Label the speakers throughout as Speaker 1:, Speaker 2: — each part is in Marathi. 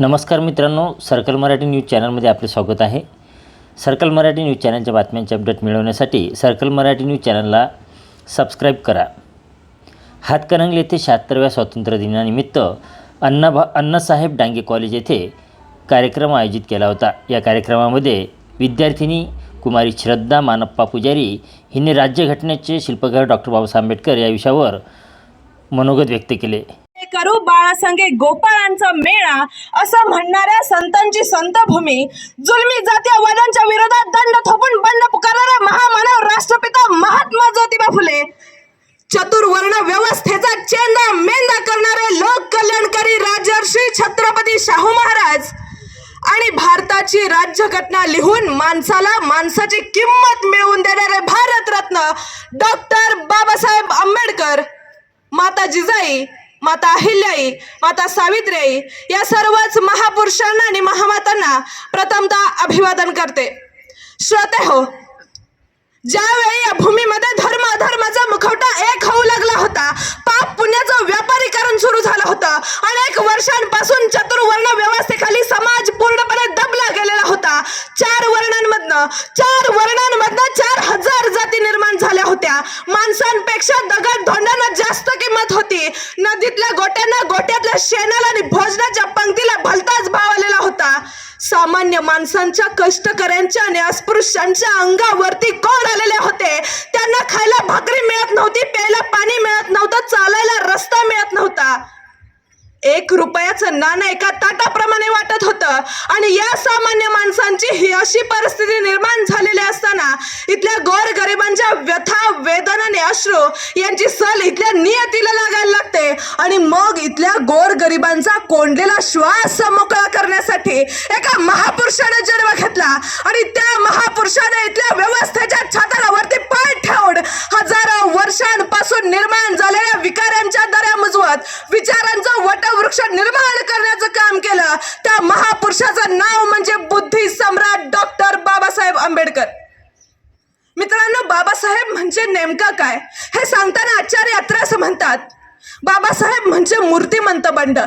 Speaker 1: नमस्कार मित्रांनो सर्कल मराठी न्यूज चॅनलमध्ये आपले स्वागत आहे. सर्कल मराठी न्यूज चॅनलच्या बातम्यांचे अपडेट मिळवण्यासाठी सर्कल मराठी न्यूज चॅनलला सबस्क्राईब करा. हातकणंगले येथे शहात्तरव्या स्वातंत्र्य दिनानिमित्त अण्णाभा अण्णासाहेब डांगे कॉलेज येथे कार्यक्रम आयोजित केला होता. या कार्यक्रमामध्ये विद्यार्थिनी कुमारी श्रद्धा मानप्पा पुजारी हिने राज्यघटनेचे शिल्पकार डॉक्टर बाबासाहेब आंबेडकर या विषयावर मनोगत व्यक्त केले.
Speaker 2: करू? बाळासंगे गोपाळांचा मेळा? असं म्हणणाऱ्या संतांची संतभूमी? जुलमी जातीय वादांच्या विरोधात दंड थोपून बंड पुकारणारा महामानव राष्ट्रपिता महात्मा ज्योतिबा फुले? चतुर्वर्ण व्यवस्थेचा चेंदा मेंदा करणारे लोक कल्याणकारी राजर्षी छत्रपती शाहू महाराज? आणि भारताची राज्यघटना लिहून माणसाला माणसाची किंमत मिळवून देणारे भारतरत्न डॉक्टर बाबासाहेब आंबेडकर? माता जिजाई माता अहिल्याई माता सावित्रीई या सर्वच महापुरुषांना आणि महामातांना प्रथमतः अभिवादन करते. श्रोते हो ज्यावेळी या भूमीमध्ये धर्म अधर्माचा मुखवटा एक होऊ लागला होता पाप पुण्याचं व्यापारीकरण सुरू झालं होतं. अनेक वर्षांपासून चतुर्वर्ण व्यवस्थेखाली समाज पूर्णपणे दबला गेलेला होता. चार वर्णांमधनं चार हजार जाती निर्माण झाल्या होत्या. माणसांपेक्षा दगड धोंडांना जास्त किंमत होती. नदीतल्या गोट्यांना गोट्यातल्या शेणाला आणि भोजनाच्या पंक्तीला भलताच भाव आलेला होता. सामान्य माणसांच्या कष्टकऱ्यांच्या आणि अस्पृश्यांच्या अंगावरती कोण आलेले होते? त्यांना खायला भाकरी मिळत नव्हती प्यायला पाणी मिळत नव्हतं चालायला रस्ता मिळत नव्हता. एक रुपयाचं नाणं एका ताटाप्रमाणे वाटत होतं. आणि या सामान्य माणसांची ही अशी परिस्थिती निर्माण झालेली असताना इथल्या गोर गरिबांच्या व्यथा वेदनाने आणि अश्रू यांची सल इथल्या नियतीला लागायला लागते. आणि मग इथल्या गोर गरिबांचा कोंडलेला श्वास मोकळा करण्यासाठी एका महापुरुषाने जन्म घेतला. आणि त्या महापुरुषाने इथल्या व्यवस्थेच्या छाताला वरती पाय ठेवून हजारो वर्षांपासून निर्माण झालेल्या विकारांच्या दऱ्या मुजवत विचारांचं वटवृक्ष निर्माण करण्याचं काम केलं. त्या महापुरुषाचं नाव म्हणजे बुद्धी सम्राट डॉक्टर बाबासाहेब आंबेडकर. मित्रांनो बाबासाहेब म्हणजे नेमकं काय? हे सांगताना आचार्य अत्रे असं म्हणतात. बाबासाहेब म्हणजे मूर्तिमंत बंड.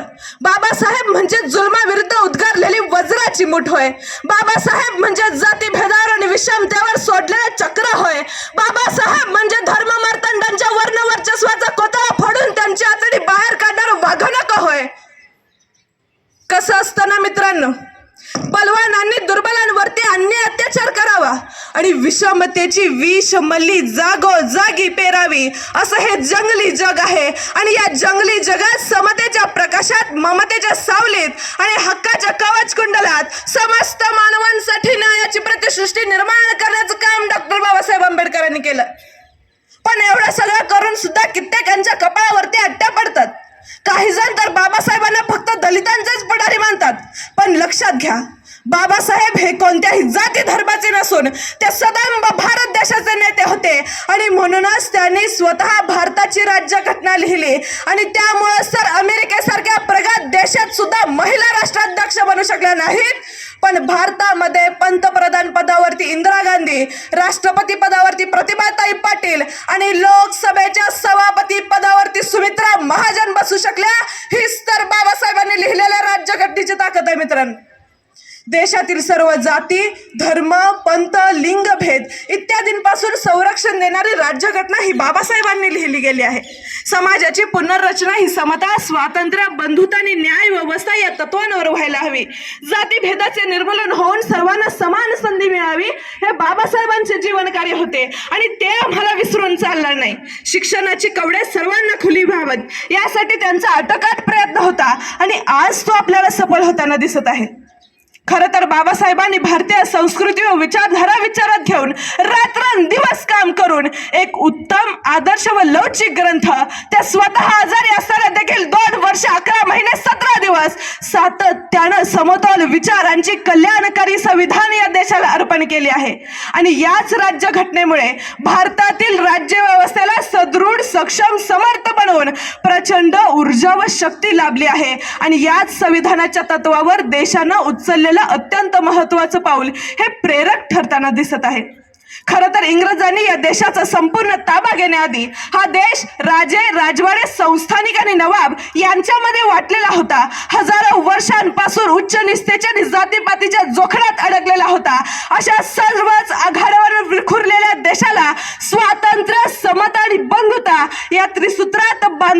Speaker 2: बाबासाहेब म्हणजे जुलमाविरुद्ध उद्गारलेली वज्राची मुठ होय बाबासाहेब म्हणजे जातीभेदावर आणि विषमतेवर सोडले चक्र होय बाबासाहेब म्हणजे धर्म मार्तंडांच्या वर्ण वर्चस्वाचा कोतळा फोडून त्यांची आतडी बाहेर काढणारं वाघनक होय कसं असतं ना मित्रांनो पलवानांनी दुर्बलांवरती अन्याय अत्याचार करावा. आणि विषमतेची विष मल्ली जागो जागी पेरावी. असं हे जंगली जग आहे. आणि या जंगली जगात समतेच्या प्रकाशात ममतेच्या सावलीत आणि हक्काच्या कवच कुंडलात समस्त मानवांसाठी न्यायाची प्रतिसृष्टी निर्माण करण्याचं काम डॉक्टर बाबासाहेब आंबेडकरांनी केलं. पण एवढं सगळं करून सुद्धा कित्येकांच्या कपाळावरती अट्ट्या काही जण तर बाबासाहेबांना फक्त दलितांचेच पुढारी मानतात. पण लक्षात घ्या बाबासाहेब हे कोणत्याही जाती धर्माचे नसून ते सदैव भारत देशाचे नेते होते. आणि म्हणूनच त्यांनी स्वतः भारताची राज्यघटना लिहिली. आणि त्यामुळं सर अमेरिकेसारख्या प्रगत देशात सुद्धा महिला राष्ट्राध्यक्ष बनू शकल्या नाहीत. पण भारतामध्ये पंतप्रधान पदावरती इंदिरा गांधी राष्ट्रपती पदावरती प्रतिभाताई पाटील आणि लोकसभेच्या सभापती पदा सुमित्रा महाजन बसू शकल्या हीच तर बाबासाहेबांनी लिहिलेल्या राज्यघटनेची ताकद आहे मित्रांनो देशातील सर्व जाती धर्म पंथ लिंगभेद इत्यादींपासून संरक्षण देणारी राज्यघटना ही बाबासाहेबांनी लिहिली गेली आहे. समाजाची पुनर्रचना ही समता स्वातंत्र्य बंधुता आणि न्याय व्यवस्था या तत्वांवर व्हायला हवी. जातीभेदाचे निर्मूलन होऊन सर्वांना समान संधी मिळावी हे बाबासाहेबांचे जीवन कार्य होते आणि ते आम्हाला विसरून चालणार नाही. शिक्षणाची कवडे सर्वांना खुली व्हावत. यासाठी त्यांचा अटकाट प्रयत्न होता आणि आज तो आपल्याला सफल होताना दिसत आहे. खरं तर बाबासाहेबांनी भारतीय संस्कृती व विचारधारा विचारात घेऊन रात्रंदिवस काम करून एक उत्तम आदर्श व लवचिक ग्रंथ त्या स्वतः आजारी असताना देखील दोन वर्ष अकरा महिने सतरा दिवस सातत्यानं समतोल विचारांची कल्याणकारी संविधान या देशाला अर्पण केले आहे. आणि याच राज्यघटनेमुळे भारतातील राज्य व्यवस्थेला सदृढ सक्षम समर्थ बनवून प्रचंड ऊर्जा व शक्ती लाभली आहे. आणि याच संविधानाच्या तत्वावर देशानं उचललेलं अत्यंत महत्वाचं पाऊल हे प्रेरक ठरताना दिसत आहे. खरं तर इंग्रजांनी या देशाचा संपूर्ण ताबा घेण्याआधी हा देश राजे राजवाडे संस्थानिक आणि नवाब यांच्यामध्ये वाटलेला होता. हजारो वर्षांपासून उच्च निस्तेच्या आणि जातीपातीच्या जोखडात अडकलेला होता. अशा सर्वच आघाड्यावर विखुरलेल्या देशाला स्वातंत्र्य समता आणि बंधुता या त्रिसूत्रात बांध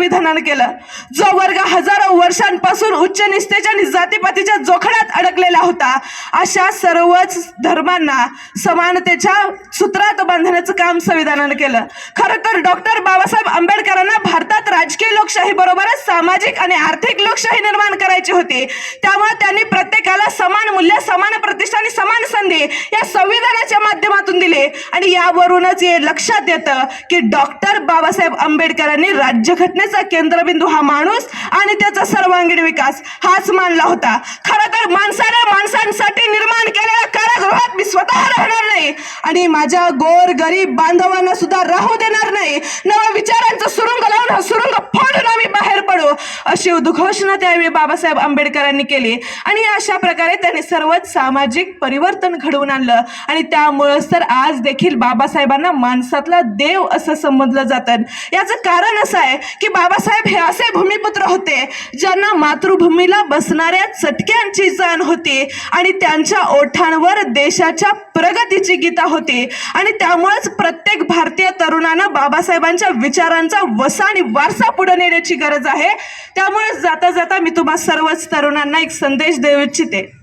Speaker 2: संविधानानं केलं. जो वर्ग हजारो वर्षांपासून उच्च निष्ठेच्या आणि जातीपातीच्या जोखडात अडकलेला होता अशा सर्वच धर्मांना समानतेच्या सूत्रात बांधण्याचं काम संविधानानं केलं. खरं तर डॉक्टर बाबासाहेब आंबेडकरांना भारतात राजकीय लोकशाही बरोबरच सामाजिक आणि आर्थिक लोकशाही निर्माण करायची होती. त्यामुळे त्यांनी प्रत्येकाला समान मूल्य समान प्रतिष्ठा आणि समान संधी या संविधानाच्या माध्यमातून दिले. आणि यावरूनच हे लक्षात येतं की डॉक्टर बाबासाहेब आंबेडकरांनी राज्यघटनेचा केंद्रबिंदू हा माणूस आणि त्याचा सर्वांगीण विकास हाच मानला होता. खर तर माणसाला माणसांसाठी निर्माण केलेल्या कारागृहात मी स्वतः राहणार नाही आणि माझ्या गोर गरीब बांधवांना सुद्धा राहू देणार नाही. नवा विचारांचा सुरुंग लावून हा सुरुंग फोडून आम्ही बाहेर पडू. अशी उद्घोषणा त्यावेळी बाबासाहेब आंबेडकरांनी केली आणि अशा प्रकारे त्यांनी सर्वच सामाजिक परिवर्तन घडवून आणलं. आणि त्यामुळंच तर आज देखील बाबासाहेबांना माणसातला देव असं समजलं जातं. याचं कारण असं आहे की बाबासाहेब हे असे भूमिपुत्र होते ज्यांना मातृभूमीला बसणाऱ्या चटक्यांची जाण होती आणि त्यांच्या ओठांवर देशाच्या प्रगतीची गीता होती. आणि त्यामुळेच प्रत्येक भारतीय तरुणानं बाबासाहेबांच्या विचारांचा वसा आणि वारसा पुढे नेण्याची गरज आहे. त्यामुळे जाता जाता मी तुम्हा सर्वच तरुणांना एक संदेश देऊ इच्छिते.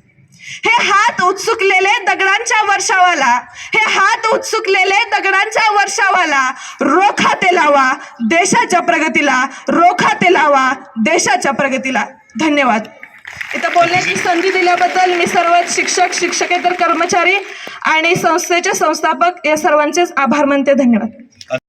Speaker 2: हे हात उत्सुकलेले दगडांच्या वर्षावाला. हे हात उत्सुकलेले दगडांच्या वर्षावाला. रोखा ते लावा देशाच्या प्रगतीला. रोखा ते लावा देशाच्या प्रगतीला. धन्यवाद. इथं बोलण्याची संधी दिल्याबद्दल मी सर्व शिक्षक शिक्षकेतर कर्मचारी आणि संस्थेचे संस्थापक या सर्वांचेच आभार मानते. धन्यवाद.